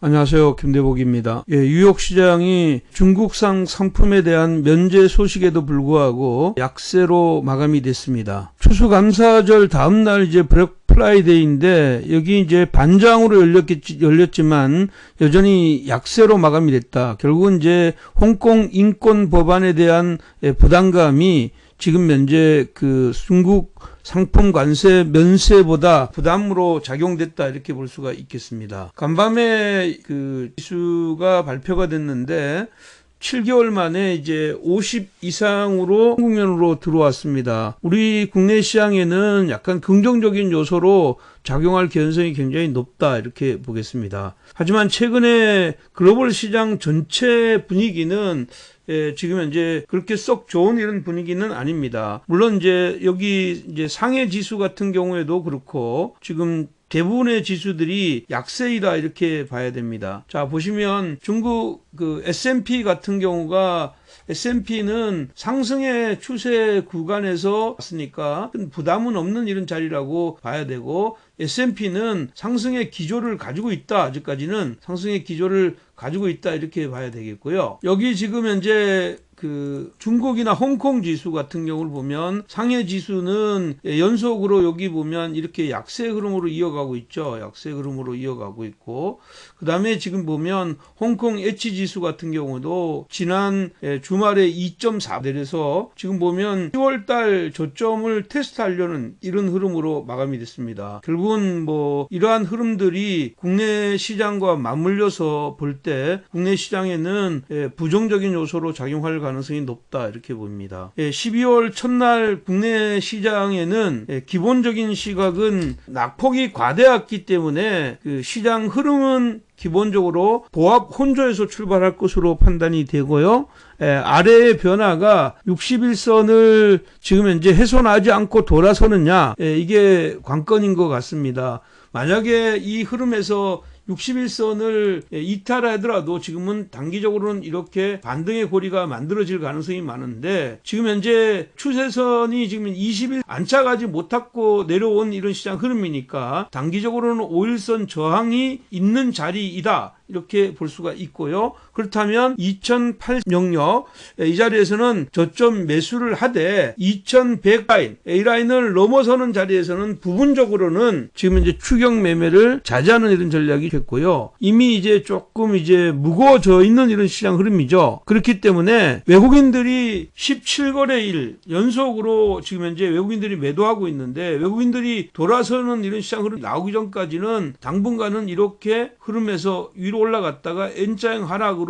안녕하세요. 김대복입니다. 예, 뉴욕 시장이 중국산 상품에 대한 면제 소식에도 불구하고 약세로 마감이 됐습니다. 추수감사절 다음 날 이제 블랙 프라이데이인데 여기 이제 반장으로 열렸겠지, 열렸지만 여전히 약세로 마감이 됐다. 결국은 이제 홍콩 인권 법안에 대한 예, 부담감이 지금 면제 그 중국 상품 관세 면세보다 부담으로 작용됐다 이렇게 볼 수가 있겠습니다. 간밤에 그 지수가 발표가 됐는데 7개월 만에 이제 50 이상으로 한국면으로 들어왔습니다. 우리 국내 시장에는 약간 긍정적인 요소로 작용할 개연성이 굉장히 높다 이렇게 보겠습니다. 하지만 최근에 글로벌 시장 전체 분위기는 예, 지금 현재 그렇게 썩 좋은 이런 분위기는 아닙니다. 물론 이제 여기 이제 상해 지수 같은 경우에도 그렇고 지금 대부분의 지수들이 약세이다 이렇게 봐야 됩니다. 자, 보시면 중국 그 S&P 같은 경우가 S&P는 상승의 추세 구간에서 왔으니까 부담은 없는 이런 자리라고 봐야 되고 S&P는 상승의 기조를 가지고 있다. 아직까지는 상승의 기조를 가지고 있다 이렇게 봐야 되겠고요. 여기 지금 현재 그 중국이나 홍콩 지수 같은 경우를 보면 상해 지수는 연속으로 여기 보면 이렇게 약세 흐름으로 이어가고 있죠. 약세 흐름으로 이어가고 있고 그 다음에 지금 보면 홍콩 H 지수 같은 경우도 지난 주말에 2.4 내려서 지금 보면 10월달 저점을 테스트하려는 이런 흐름으로 마감이 됐습니다. 결국은 뭐 이러한 흐름들이 국내 시장과 맞물려서 볼 때 국내 시장에는 부정적인 요소로 작용할 가능성이 높다 이렇게 봅니다. 12월 첫날 국내 시장에는 기본적인 시각은 낙폭이 과대했기 때문에 그 시장 흐름은 기본적으로 보합 혼조에서 출발할 것으로 판단이 되고요. 에, 아래의 변화가 61선을 지금 현재 훼손하지 않고 돌아서느냐 에, 이게 관건인 것 같습니다. 만약에 이 흐름에서 61선을 이탈하더라도 지금은 단기적으로는 이렇게 반등의 고리가 만들어질 가능성이 많은데 지금 현재 추세선이 지금 20일 안착하지 못하고 내려온 이런 시장 흐름이니까 단기적으로는 5일선 저항이 있는 자리이다. 이렇게 볼 수가 있고요. 그렇다면 2008 영역 이 자리에서는 저점 매수를 하되 2100 라인 A 라인을 넘어서는 자리에서는 부분적으로는 지금 이제 추경 매매를 자제하는 이런 전략이 됐고요. 이미 이제 조금 이제 무거워져 있는 이런 시장 흐름이죠. 그렇기 때문에 외국인들이 17거래일 연속으로 지금 현재 외국인들이 매도하고 있는데 외국인들이 돌아서는 이런 시장 흐름 나오기 전까지는 당분간은 이렇게 흐름에서 위로 올라갔다가 N자형 하락으로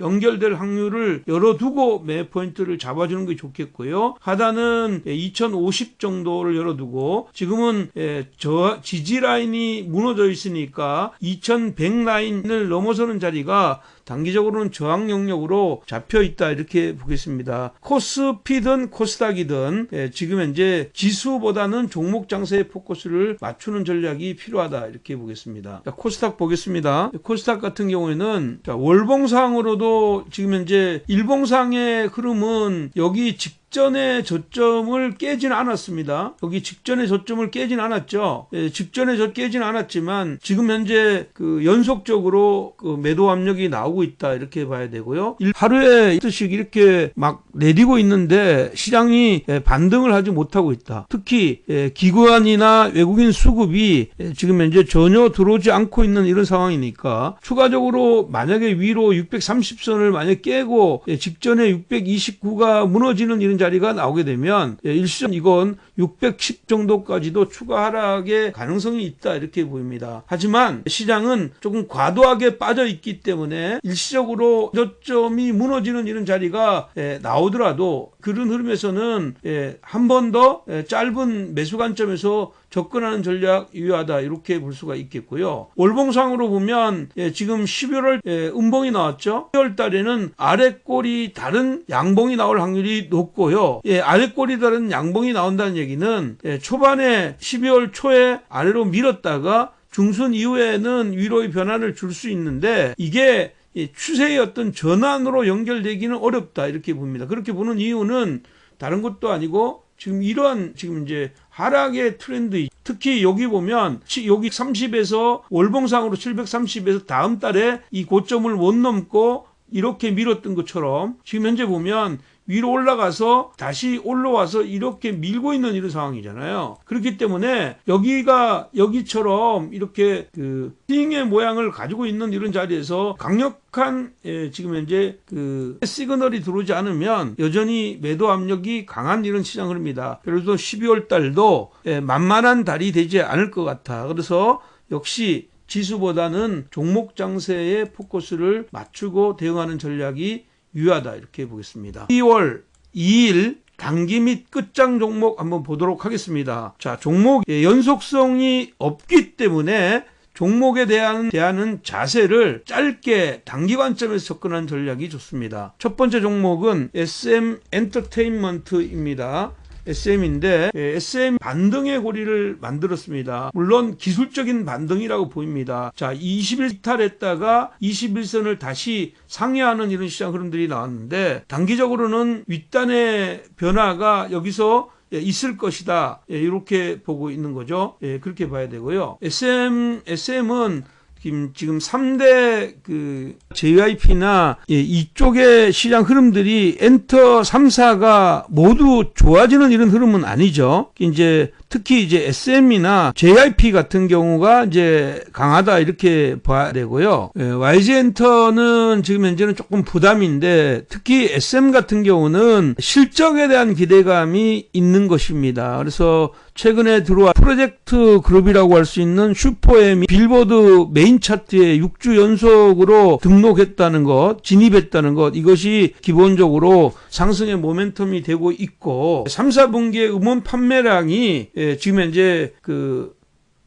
연결될 확률을 열어두고 매 포인트를 잡아주는 게 좋겠고요. 하단은 2050 정도를 열어두고 지금은 예, 저 지지 라인이 무너져 있으니까 2100 라인을 넘어서는 자리가 단기적으로는 저항 영역으로 잡혀 있다 이렇게 보겠습니다. 코스피든 코스닥이든 예, 지금 현재 지수보다는 종목 장세의 포커스를 맞추는 전략이 필요하다 이렇게 보겠습니다. 자, 코스닥 보겠습니다. 코스닥 같은 경우에는 자, 월봉 상으로도 지금 현재 일봉상의 흐름은 여기 직 직전의 저점을 깨진 않았습니다. 여기 직전의 저점을 깨진 않았죠. 예, 직전에 저 깨진 않았지만 지금 현재 그 연속적으로 그 매도 압력이 나오고 있다 이렇게 봐야 되고요. 하루에 뜻씩 이렇게 막 내리고 있는데 시장이 예, 반등을 하지 못하고 있다. 특히 예, 기관이나 외국인 수급이 예, 지금 현재 전혀 들어오지 않고 있는 이런 상황이니까 추가적으로 만약에 위로 630선을 만약 깨고 직전에 629가 무너지는 이런 자리가 나오게 되면 예, 일시적 이건 610 정도까지도 추가 하락의 가능성이 있다 이렇게 보입니다. 하지만 시장은 조금 과도하게 빠져 있기 때문에 일시적으로 저점이 무너지는 이런 자리가 예, 나오더라도 그런 흐름에서는 예, 한번 더 짧은 매수 관점에서 접근하는 전략 유효하다 이렇게 볼 수가 있겠고요. 월봉상으로 보면 지금 11월 음봉이 나왔죠. 10월 달에는 아래 꼬리 다른 양봉이 나올 확률이 높고요. 아래 꼬리 다른 양봉이 나온다는 얘기는 예, 초반에 12월 초에 아래로 밀었다가 중순 이후에는 위로의 변화를 줄 수 있는데 이게 추세의 어떤 전환으로 연결되기는 어렵다 이렇게 봅니다. 그렇게 보는 이유는 다른 것도 아니고 지금 이러한 지금 이제 하락의 트렌드 특히 여기 보면 치- 여기 30에서 월봉상으로 730에서 다음 달에 이 고점을 못 넘고 이렇게 밀었던 것처럼 지금 현재 보면 위로 올라가서 다시 올라와서 이렇게 밀고 있는 이런 상황이잖아요. 그렇기 때문에 여기가 여기처럼 이렇게 그 스윙의 모양을 가지고 있는 이런 자리에서 강력한 예, 지금 현재 그 시그널이 들어오지 않으면 여전히 매도 압력이 강한 이런 시장 흐름입니다. 그래서 12월 달도 예, 만만한 달이 되지 않을 것 같아. 그래서 역시 지수보다는 종목 장세에 포커스를 맞추고 대응하는 전략이 유효하다 이렇게 보겠습니다. 2월 2일 단기 및 끝장 종목 한번 보도록 하겠습니다. 자, 종목 의 연속성이 없기 때문에 종목에 대한 대하는 자세를 짧게 단기 관점에서 접근하는 전략이 좋습니다. 첫 번째 종목은 SM 엔터테인먼트입니다. SM인데 SM 반등의 고리를 만들었습니다. 물론 기술적인 반등이라고 보입니다. 자, 20일 이탈했다가 21선을 다시 상회하는 이런 시장 흐름들이 나왔는데 단기적으로는 윗단의 변화가 여기서 예, 있을 것이다. 예, 이렇게 보고 있는 거죠. 예, 그렇게 봐야 되고요. SM, SM은 지금, 지금 3대 그 JYP나 예, 이쪽의 시장 흐름들이 엔터 3사가 모두 좋아지는 이런 흐름은 아니죠. 이제 특히 이제 SM이나 JYP 같은 경우가 이제 강하다 이렇게 봐야 되고요. 예, YG 엔터는 지금 현재는 조금 부담인데 특히 SM 같은 경우는 실적에 대한 기대감이 있는 것입니다. 그래서 최근에 들어와 프로젝트 그룹이라고 할 수 있는 슈퍼엠이 빌보드 메인 차트에 6주 연속으로 등록했다는 것, 진입했다는 것, 이것이 기본적으로 상승의 모멘텀이 되고 있고, 3, 4분기의 음원 판매량이 예, 지금 현재 그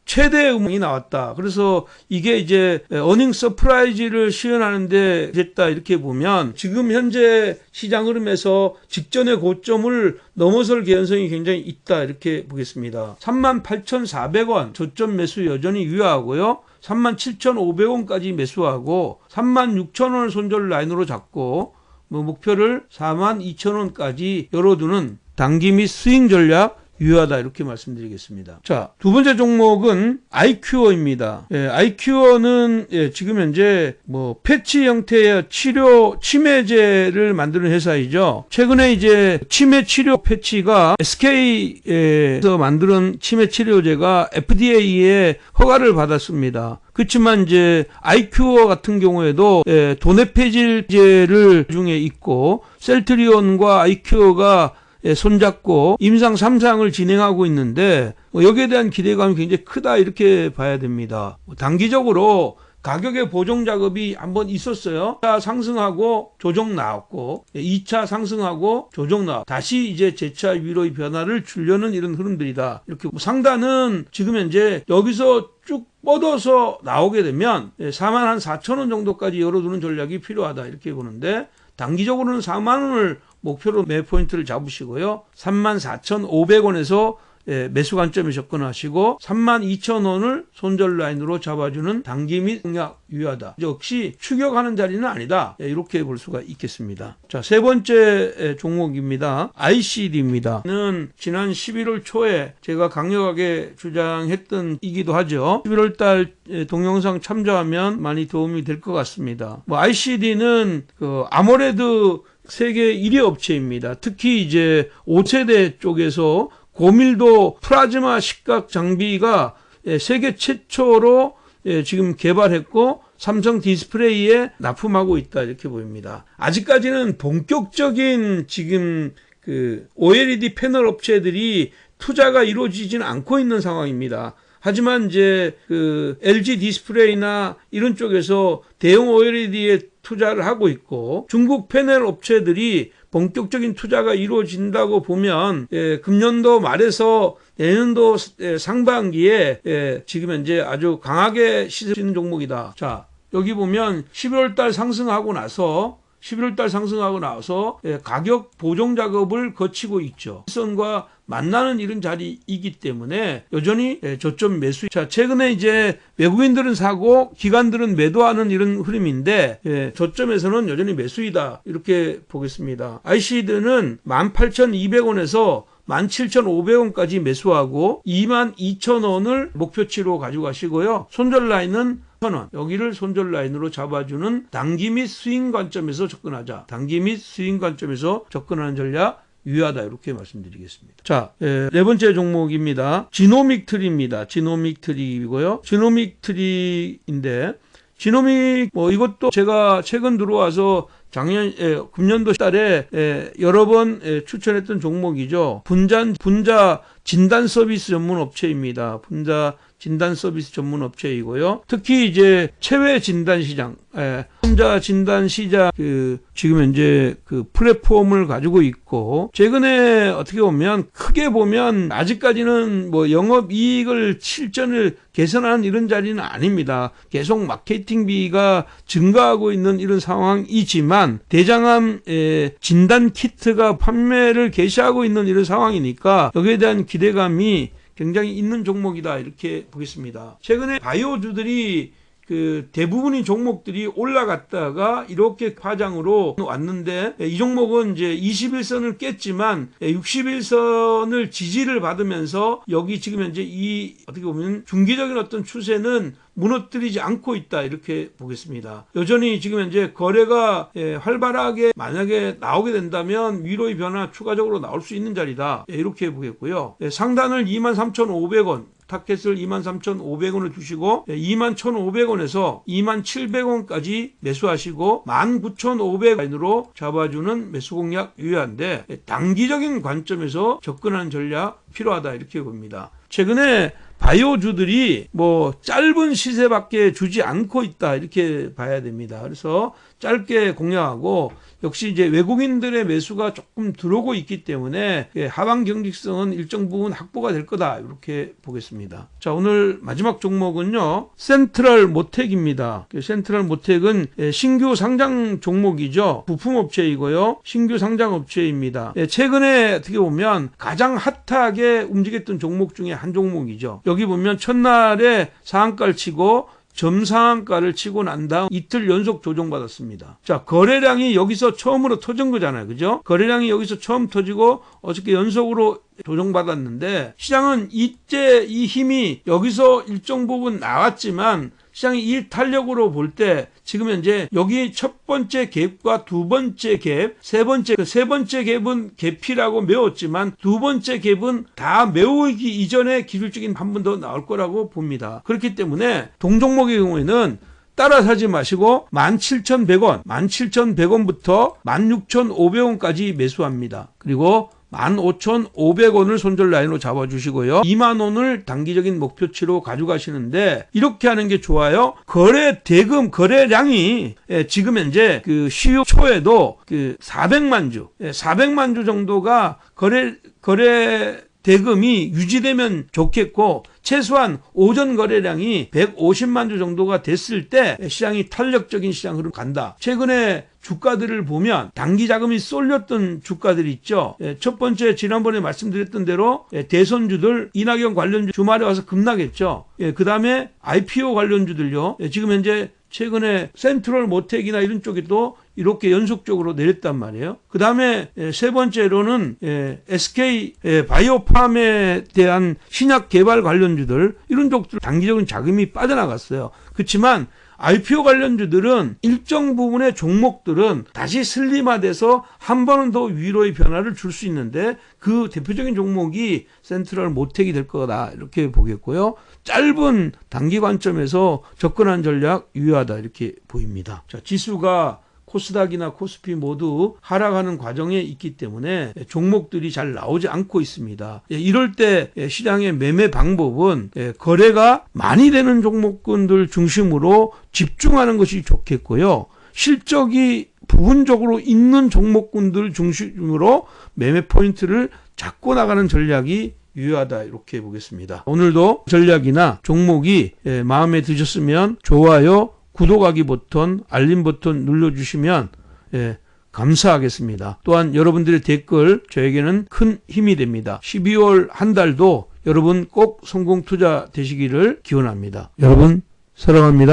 최대 음원이 나왔다. 그래서 이게 이제 어닝 서프라이즈를 시연하는데 됐다 이렇게 보면 지금 현재 시장 흐름에서 직전의 고점을 넘어설 개연성이 굉장히 있다 이렇게 보겠습니다. 38,400원 저점 매수 여전히 유효하고요. 37,500원까지 매수하고 36,000원을 손절 라인으로 잡고 뭐 목표를 42,000원까지 열어두는 단기 및 스윙 전략 유효하다 이렇게 말씀드리겠습니다. 자, 두 번째 종목은 아이큐어입니다. 예, 아이큐어는 예, 지금 현재 뭐 패치 형태의 치료 치매제를 만드는 회사이죠. 최근에 이제 치매 치료 패치가 SK에서 만드는 치매 치료제가 FDA에 허가를 받았습니다. 그렇지만 이제 아이큐어 같은 경우에도 예, 도네페질제를 중에 있고 셀트리온과 아이큐어가 예, 손잡고 임상 3상을 진행하고 있는데 뭐 여기에 대한 기대감이 굉장히 크다 이렇게 봐야 됩니다. 뭐 단기적으로 가격의 보정 작업이 한번 있었어요. 1차 상승하고 조정 나왔고 2차 상승하고 조정 나왔고 다시 이제 재차 위로의 변화를 주려는 이런 흐름들이다. 이렇게 뭐 상단은 지금 현재 여기서 쭉 뻗어서 나오게 되면 4만 한 4천 원 정도까지 열어두는 전략이 필요하다 이렇게 보는데 단기적으로는 4만 원을 목표로 매 포인트를 잡으시고요. 34,500원에서 예, 매수 관점에 접근하시고 32,000원을 손절 라인으로 잡아주는 단기 및 공략 유효하다. 역시 추격하는 자리는 아니다. 예, 이렇게 볼 수가 있겠습니다. 자, 세 번째 예, 종목입니다. ICD입니다. 는 지난 11월 초에 제가 강력하게 주장했던 이기도 하죠. 11월 달 예, 동영상 참조하면 많이 도움이 될 것 같습니다. 뭐 ICD는 그 아모레드 세계 1위 업체입니다. 특히 이제 5세대 쪽에서 고밀도 플라즈마 시각 장비가 예, 세계 최초로 예, 지금 개발했고 삼성 디스플레이에 납품하고 있다 이렇게 보입니다. 아직까지는 본격적인 지금 그 OLED 패널 업체들이 투자가 이루어지지는 않고 있는 상황입니다. 하지만 이제 그 LG 디스플레이나 이런 쪽에서 대형 OLED에 투자를 하고 있고 중국 패널 업체들이 본격적인 투자가 이루어진다고 보면 예, 금년도 말에서 내년도 예, 상반기에 예, 지금 현재 아주 강하게 있는 종목이다. 자 여기 보면 11월 달 상승하고 나서 11월 달 상승하고 나서 예, 가격 보정 작업을 거치고 있죠. 선과 만나는 이런 자리이기 때문에 여전히 예, 저점 매수. 자, 최근에 이제 외국인들은 사고 기관들은 매도하는 이런 흐름인데 예, 저점에서는 여전히 매수이다. 이렇게 보겠습니다. ICD는 18,200원에서 17,500원까지 매수하고 22,000원을 목표치로 가져가시고요. 손절 라인은 1,000원. 여기를 손절 라인으로 잡아주는 단기 및 스윙 관점에서 접근하자. 단기 및 스윙 관점에서 접근하는 전략 유효하다 이렇게 말씀드리겠습니다. 자, 예, 네 번째 종목입니다. 지노믹 트리입니다. 지노믹 트리이고요. 지노믹 트리인데 지노믹 뭐 이것도 제가 최근 들어와서 작년 예, 금년도 달에 예, 여러 번 예, 추천했던 종목이죠. 분자 분자 진단 서비스 전문 업체입니다. 분자 진단 서비스 전문 업체이고요. 특히 이제 체외 진단 시장, 예, 혼자 진단 시장 그 지금 현재 그 플랫폼을 가지고 있고 최근에 어떻게 보면 크게 보면 아직까지는 뭐 영업 이익을 실전을 개선하는 이런 자리는 아닙니다. 계속 마케팅비가 증가하고 있는 이런 상황이지만 대장암 진단 키트가 판매를 개시하고 있는 이런 상황이니까 여기에 대한 기대감이 굉장히 있는 종목이다 이렇게 보겠습니다. 최근에 바이오주들이 그 대부분의 종목들이 올라갔다가 이렇게 파장으로 왔는데 이 종목은 이제 21선을 깼지만 61선을 지지를 받으면서 여기 지금 현재 이 어떻게 보면 중기적인 어떤 추세는 무너뜨리지 않고 있다 이렇게 보겠습니다. 여전히 지금 현재 거래가 예, 활발하게 만약에 나오게 된다면 위로의 변화 추가적으로 나올 수 있는 자리다 예, 이렇게 보겠고요. 예, 상단을 23,500원 타켓을 23,500원을 주시고 21,500원에서 27,700원까지 매수하시고 19,500원으로 잡아주는 매수 공략 유효한데 단기적인 관점에서 접근하는 전략 필요하다 이렇게 봅니다. 최근에 바이오주들이 뭐 짧은 시세밖에 주지 않고 있다 이렇게 봐야 됩니다. 그래서 짧게 공략하고 역시 이제 외국인들의 매수가 조금 들어오고 있기 때문에 예, 하방 경직성은 일정 부분 확보가 될 거다 이렇게 보겠습니다. 자 오늘 마지막 종목은요 센트럴 모텍입니다. 그 센트럴 모텍은 예, 신규 상장 종목이죠. 부품업체이고요. 신규 상장 업체입니다. 예, 최근에 어떻게 보면 가장 핫하게 움직였던 종목 중에 한 종목이죠. 여기 보면 첫날에 상한가를 치고 점상한가를 치고 난 다음 이틀 연속 조정받았습니다. 자, 거래량이 여기서 처음으로 터진 거잖아요. 그죠? 거래량이 여기서 처음 터지고 어저께 연속으로 조정받았는데 시장은 이때 이 힘이 여기서 일정 부분 나왔지만 시장이 이 탄력으로 볼 때 지금 현재 여기 첫 번째 갭과 두 번째 갭, 세 번째 그 세 번째 갭은 갭이라고 메웠지만 두 번째 갭은 다 메우기 이전에 기술적인 한 번 더 나올 거라고 봅니다. 그렇기 때문에 동종목의 경우에는 따라 사지 마시고 17,100원, 17,100원부터 16,500원까지 매수합니다. 그리고 15,500원을 손절 라인으로 잡아주시고요. 2만원을 단기적인 목표치로 가져가시는데 이렇게 하는 게 좋아요. 거래 대금 거래량이 예, 지금 현재 그 10월 초에도 그 400만 주, 400만 예, 주 정도가 거래 거래 대금이 유지되면 좋겠고 최소한 오전 거래량이 150만 주 정도가 됐을 때 시장이 탄력적인 시장 흐름 간다. 최근에 주가들을 보면 단기 자금이 쏠렸던 주가들이 있죠. 예, 첫 번째 지난번에 말씀드렸던 대로 예, 대선주들 이낙연 관련주 주말에 와서 급락했죠. 예, 그 다음에 IPO 관련주들요. 지금 현재 최근에 센트럴 모텍이나 이런 또 이렇게 연속적으로 내렸단 말이에요. 그 다음에 세 번째로는 SK 바이오팜에 대한 신약 개발 관련주들 이런 쪽들 단기적인 자금이 빠져나갔어요. 그렇지만 IPO 관련주들은 일정 부분의 종목들은 다시 슬림화돼서 한 번은 더 위로의 변화를 줄 수 있는데 그 대표적인 종목이 센트럴 모텍이 될 거다 이렇게 보겠고요. 짧은 단기 관점에서 접근한 전략 유효하다 이렇게 보입니다. 자, 지수가 코스닥이나 코스피 모두 하락하는 과정에 있기 때문에 종목들이 잘 나오지 않고 있습니다. 예, 이럴 때 시장의 매매 방법은 예, 거래가 많이 되는 종목군들 중심으로 집중하는 것이 좋겠고요. 실적이 부분적으로 있는 종목군들 중심으로 매매 포인트를 잡고 나가는 전략이 유효하다 이렇게 보겠습니다. 오늘도 전략이나 종목이 예, 마음에 드셨으면 좋아요, 구독하기 버튼, 알림 버튼 눌러주시면 예, 감사하겠습니다. 또한 여러분들의 댓글 저에게는 큰 힘이 됩니다. 12월 한 달도 여러분 꼭 성공 투자 되시기를 기원합니다. 여러분 사랑합니다.